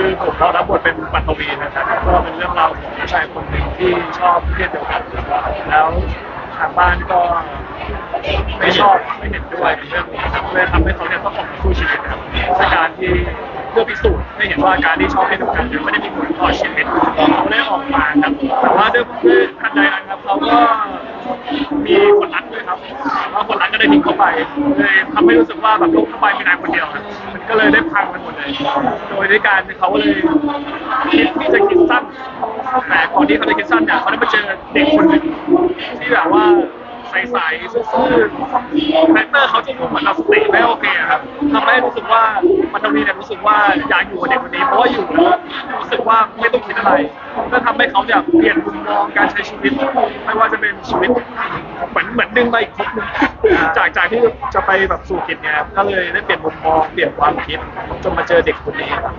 คือผมก็รับบทเป็นปัตวีนะครับก็เป็นเรื่องราวของผู้ชายคนหนึ่งที่ชอบเพศเดียวกันแล้วทางบ้านก็ไม่ชอบไม่เห็นด้วยในเรื่องนี้ครับเลยทำให้เขาเนี่ยต้องออกมาสู้ชีวิตครับสการที่เพื่อพิสูจน์ให้เห็นว่าการที่ชอบเพศเดียวกันเนี่ยไม่ได้มีผลต่อชีวิตเขาได้ออกมาครับแต่ว่าด้วยความทันใดนั้นครับเขาก็ มีคนรักด้วยครับแล้วคนรักก็ได้ทิ้งเขาไปเลยทำให้รู้สึกว่าแบบโลกทั้งใบมีนายคนเดียวครับมันก็เลยได้พังไปหมดเลย โดยด้วยการเขาเลยคิดที่จะคิดสั้นแต่ก่อนที่เขาจะคิดสั้นเนี่ยเขาได้มาเจอเด็กคนหนึ่งที่แบบว่าใสๆซื่อๆแรคเตอร์เขาจะดูเหมือนเราสติไม่โอเคครับทำให้รู้สึกว่ามันทวีเนี่ยรู้สึกว่าอยากอยู่กับเด็กคนนี้เพราะว่าอยู่แล้ว สึกว่าไม่ต้องคิดอะไรก็ทำให้เขาเนี่ยเปลี่ยนมุมมองการใช้ชีวิต ไม่ว่าจะเป็นชีวิตเหมือนเหมือนดึงไปอีกภพหนึงจากจากที่จะไปแบบสู่กิจเนี่ยครับก็เลยได้เปลี่ยนมุมมองเปลี่ยนความคิดจนมาเจอเด็กคนนี้ครับ